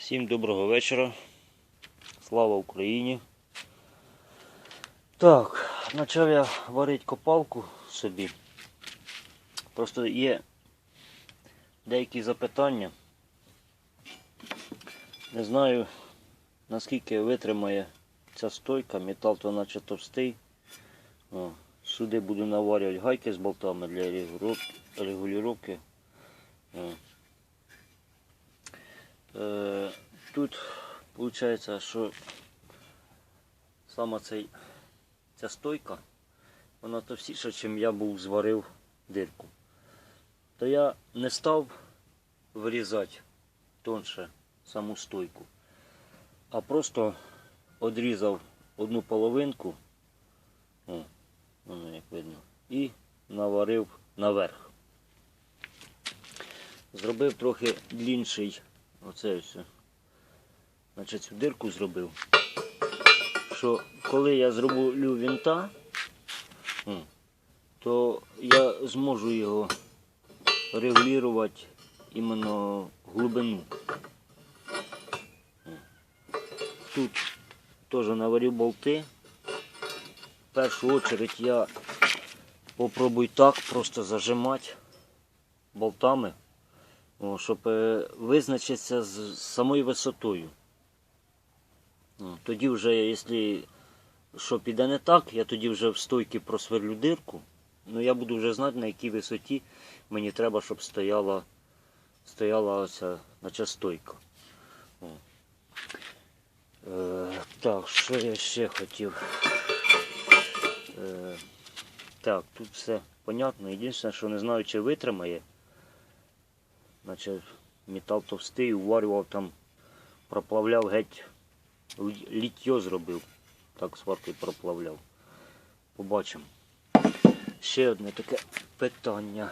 Всім доброго вечора. Слава Україні. Так, почав я варити копалку собі. Просто є деякі запитання. Не знаю, наскільки витримає ця стойка, метал то наче товстий. О, сюди буду наварювати гайки з болтами для регулювання- Тут виходить, що сама цей, ця стойка, вона товстіша, ніж я був зварив дирку. То я не став вирізати тонше саму стойку, а просто одрізав одну половинку, о, воно як видно, і наварив наверх. Зробив трохи длінший Оце все. Значить, цю дирку зробив. Що коли я зроблю вінта, то я зможу його регулювати іменно глибину. Тут теж наварю болти. В першу чергу я попробую так просто зажимати болтами. Щоб е, визначитися з самою висотою. Тоді вже, якщо що піде не так, я тоді вже в стойки просверлю дирку. Ну я буду вже знати, на якій висоті мені треба, щоб стояла, стояла оця наче стойка. О. Е, так, що я ще хотів? Е, так, тут все понятно. Єдине, що не знаю, чи витримає. Наче метал товстий, уварював там, проплавляв геть, лі- літтyo зробив. Так сваркою проплавляв. Побачимо. Ще одне таке питання.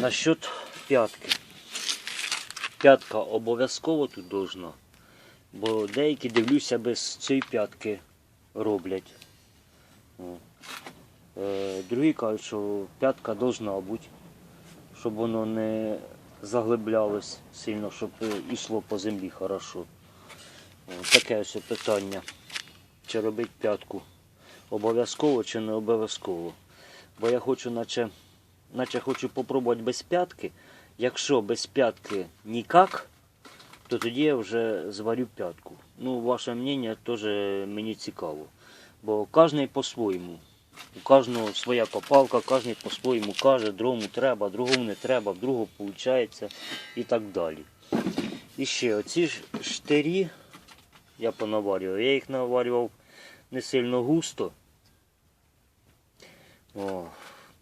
Насчет п'ятки. П'ятка обов'язково тут должна. Бо деякі дивлюся без цієї п'ятки роблять. Е, другі кажуть, що п'ятка должна бути щоб воно не заглиблялось сильно, щоб е, йшло по землі хорошо. Таке ось питання. Чи робити п'ятку обов'язково чи не обов'язково. Бо я хочу, наче, наче хочу попробувати без п'ятки. Якщо без п'ятки ніяк, то тоді я вже зварю п'ятку. Ну, ваше мнення теж мені цікаво. Бо кожен по-своєму. У кожного своя копалка, кожен по-своєму каже, другому треба, другому не треба, в другого виходить і так далі. І ще оці ж штирі я понаварював. Я їх наварював не сильно густо. О,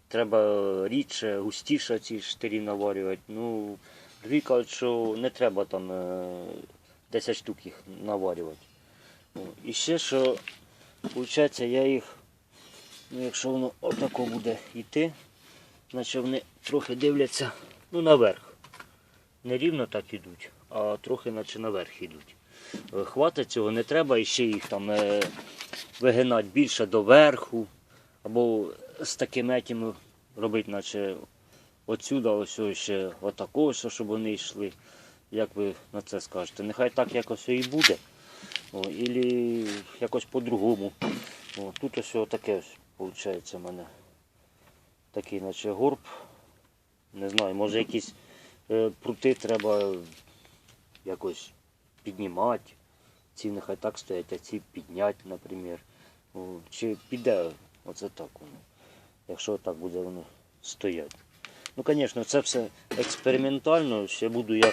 треба рідше, густіше ці штирі наварювати. Ну, кажуть, що не треба там е, 10 штук їх наварювати. О, і ще що, виходить, я їх Ну, якщо воно отако буде йти, значить вони трохи дивляться ну, наверх. Не рівно так ідуть, а трохи наче наверх ідуть. Е, Хватить цього не треба і ще їх там е, вигинати більше до верху. Або з таким етім робити, наче отсюда, ось ще отако, щоб вони йшли. Як ви на це скажете? Нехай так якось і буде. О, Ілі якось по-другому. Тут ось таке ось виходить у мене. Такий наче горб. Не знаю, може якісь е, прути треба якось піднімати. Ці нехай так стоять, а ці підняти, наприклад. Чи піде оце так воно. Якщо так буде воно стояти. Ну, звісно, це все експериментально. Ще буду я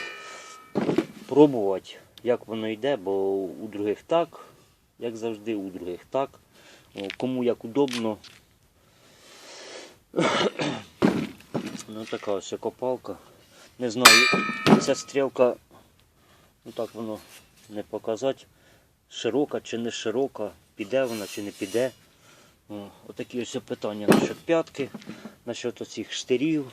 пробувати, як воно йде, бо у других так, як завжди, у других так. О, Кому як удобно. Ну така ось копалка. Не знаю, ця стрілка, ну так воно не показати, широка чи не широка, піде вона чи не піде. Отакі ось питання насчет п'ятки, насчет оцих штирів.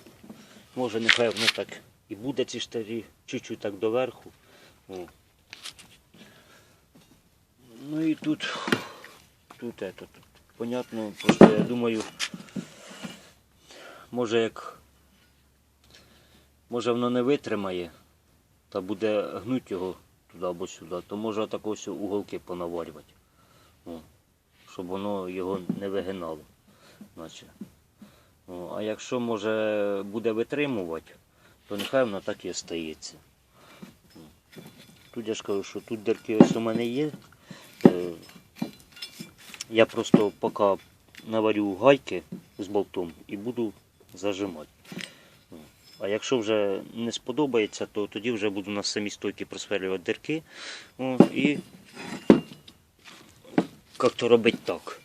Може нехай воно так і буде ці штирі, чуть-чуть так доверху. Ну і тут Тут это, тут понятно, просто я думаю, може як може воно не витримає та буде гнуть його туди або сюди, то може так ось уголки понаварювати. О, щоб воно його не вигинало. Наче. О, а якщо може буде витримувати, то нехай воно так і остається. О. Тут я ж кажу, що тут дірки ось у мене є. Е, Я просто поки наварю гайки з болтом і буду зажимати. А якщо вже не сподобається, то тоді вже буду на самі стойки просверлювати дірки. О, і як-то робити так.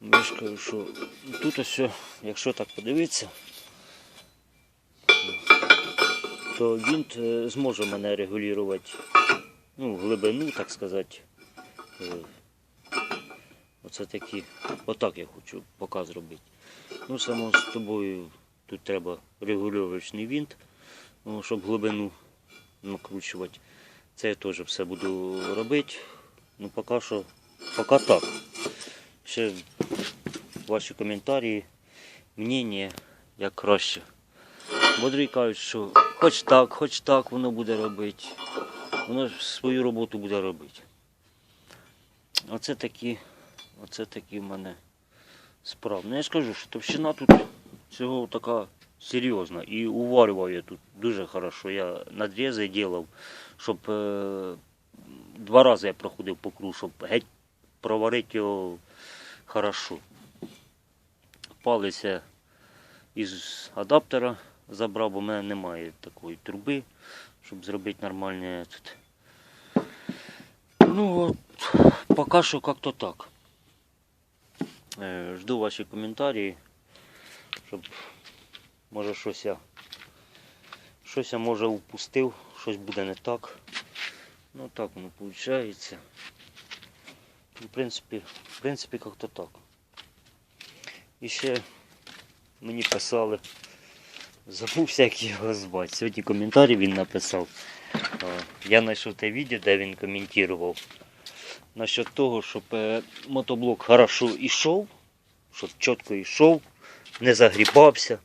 Я ж кажу, що тут ось, якщо так подивитися, то він е, зможе мене регулювати ну, глибину, так сказати. Оце такі, отак я хочу поки зробити. Ну, само з тобою тут треба регулювачний винт, ну, щоб глибину накручувати. Це я теж все буду робити. Ну, поки що, поки так. Ще ваші коментарі, мнення, як краще. Бодрі кажуть, що хоч так, хоч так воно буде робити. Воно свою роботу буде робити. Оце такі, оце такі в мене справи. Ну я ж кажу, що товщина тут цього така серйозна. І уварював я тут дуже хорошо. Я надрізи робив, щоб е, два рази я проходив по кругу, щоб геть проварити його хорошо. Палець я із адаптера забрав, бо в мене немає такої труби, щоб зробити нормальний этот. Ну от, поки що як-то так. Е, Жду ваші коментарі, щоб може щось я щось я може упустив, щось буде не так. Ну так воно виходить. В принципі, в принципі, як-то так. І ще мені писали, забувся, як його звати. Сьогодні коментарі він написав. Е, Я знайшов те відео, де він коментував. Насчет того, щоб е, мотоблок хорошо йшов, щоб чітко йшов, не загрібався,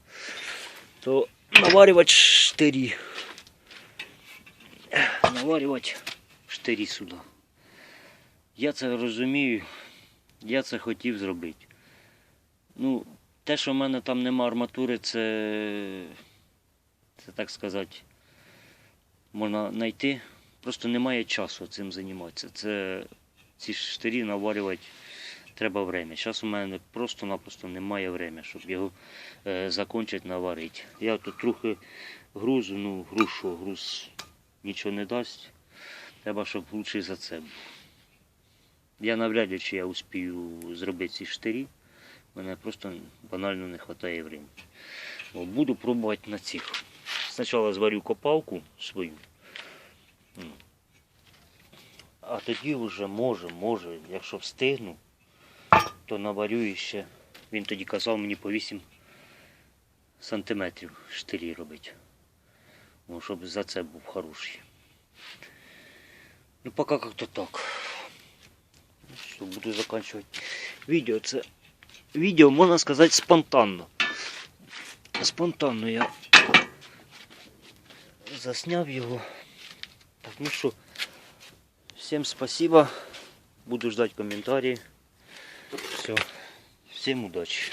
то наварювати штирі. Наварювати штирі сюди. Я це розумію, я це хотів зробити. Ну, те, що в мене там нема арматури, це, це так сказати, можна знайти. Просто немає часу цим займатися. Це ці штирі наварювати треба время. Зараз у мене просто-напросто немає время, щоб його е, закінчити наварити. Я тут трохи грузу, ну груз що, груз нічого не дасть. Треба, щоб лучше за це був. Я навряд чи я успію зробити ці штирі. Мене просто банально не вистачає времени. Буду пробувати на цих. Спочатку зварю копалку свою. А тоді вже може, може, якщо встигну, то наварю іще. Він тоді казав мені по 8 сантиметрів штирі робити. Ну, щоб за це був хороший. Ну, поки як-то так. Ну, Все, буду заканчивать відео. Це відео, можна сказати, спонтанно. Спонтанно я засняв його. Так, ну що, всім спасибо. Буду ждать комментарии. Все. Всем удачи.